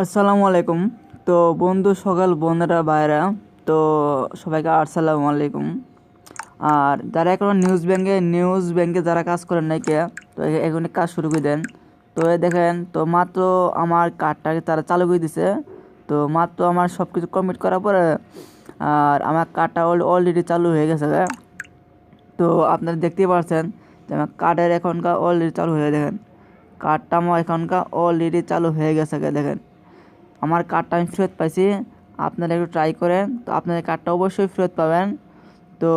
আসসালামু আলাইকুম। তো বন্ধু, সকাল বন্ধুরা বাইরা তো সবাইকে আসসালামু আলাইকুম। আর যারা এখন নিউজ ব্যাংকে নিউজ ব্যাংকে যারা কাজ করেন নাই কে, তো এখন কাজ শুরু করে দেন। তো দেখেন, তো মাত্র আমার কার্ডটাকে তারা চালু করে দিছে। তো মাত্র আমার সব কিছু কমপ্লিট করার পরে, আর আমার কার্ডটা অলরেডি চালু হয়ে গেছে। তো আপনারা দেখতেই পাচ্ছেন যে আমার কার্ডের এখনকার অলরেডি চালু হয়ে দেখেন। কার্ডটা আমার এখনকার অলরেডি চালু হয়ে গেছে দেখেন। আমার কার্ডটা আমি ফেরত পাইছি। আপনারা একটু ট্রাই করেন। তো আপনাদের কার্ডটা অবশ্যই ফেরত পাবেন। তো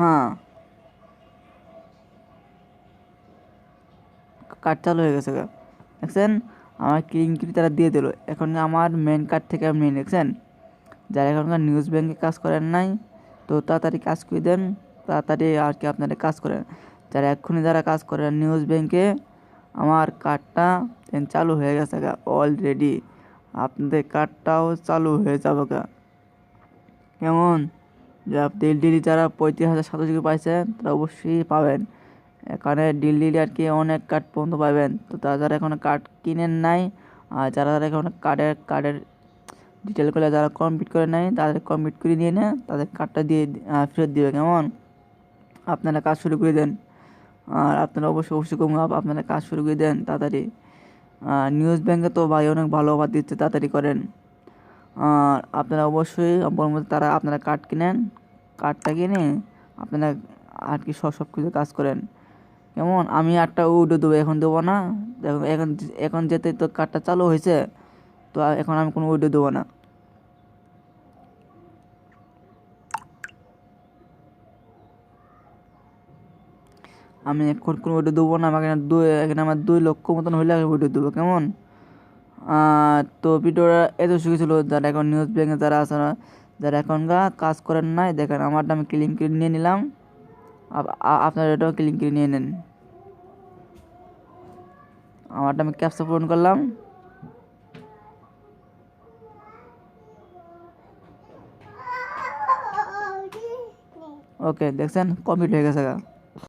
হ্যাঁ। কার্ড চালু হয়ে গেছে দেখছেন? আমার ক্লিনকিট তারা দিয়ে দিল। এখন আমার মেন কার্ড থেকে আপনি দেখছেন? যারা এখনকার নিউজ ব্যাংকে কাজ করেন নাই, তো তাড়াতাড়ি কাজ করে দেন, তাড়াতাড়ি আর কি আপনারা কাজ করেন। যারা এক্ষুনি যারা কাজ করেন নিউজ ব্যাংকে আমার কার্ডটা চালু হয়ে গেছে গা অলরেডি আপনাদের কার্ডটাও চালু হয়ে যাবে গা। কেমন? যে আপনি ডেলি যারা পঁয়ত্রিশ হাজার সাতাশি পাইছেন, তারা অবশ্যই পাবেন। এখানে ডিল ডিলি আর কি অনেক কার্ড পর্যন্ত পাবেন। তো তারা যারা এখন কার্ড কিনেন নাই, আর যারা যারা এখন কার্ডের কার্ডের ডিটেলগুলো যারা কমপ্লিট করে নেয়, তাদের কমপ্লিট করে নিয়ে নেয় তাদের কার্ডটা দিয়ে ফেরত দিবে কেমন? আপনারা কাজ শুরু করে দেন। আর আপনারা অবশ্যই অবশ্যই কম আপনারা কাজ শুরু করে দেন তাড়াতাড়ি। নিউজ ব্যাংকে তো ভাই অনেক ভালো অফার দিচ্ছে, তাড়াতাড়ি করেন। আর আপনারা অবশ্যই তারা আপনারা কার্ড কিনেন কার্ডটা কিনে আপনারা আর কি সব সব কিছু কাজ করেন। কেমন? আমি আটটা উডো দেবো, এখন দেবো না। দেখো, এখন এখন যেতে তো কার্ডটা চালু হয়েছে, তো এখন আমি কোনো উডো দেবো না। আমি এখন কোনো উডো দেবো না, আমাকে দুই এখানে আমার দুই লক্ষ মতন হলে আমি উডো দেবো, কেমন? তো ভিডিওটা এত শিখেছিল যারা এখন নিউজ ব্যাংকে যারা আছে না, যারা এখনকার কাজ করেন নাই, দেখেন আমারটা আমি ক্লিন করে নিয়ে নিলাম। আপ- আপনারা এটাও ক্লিন করে নিয়ে নেন। আমারটা আমি ক্যাপসা পূরণ করলাম ওকে দেখছেন কমপ্লিট হয়ে গেছে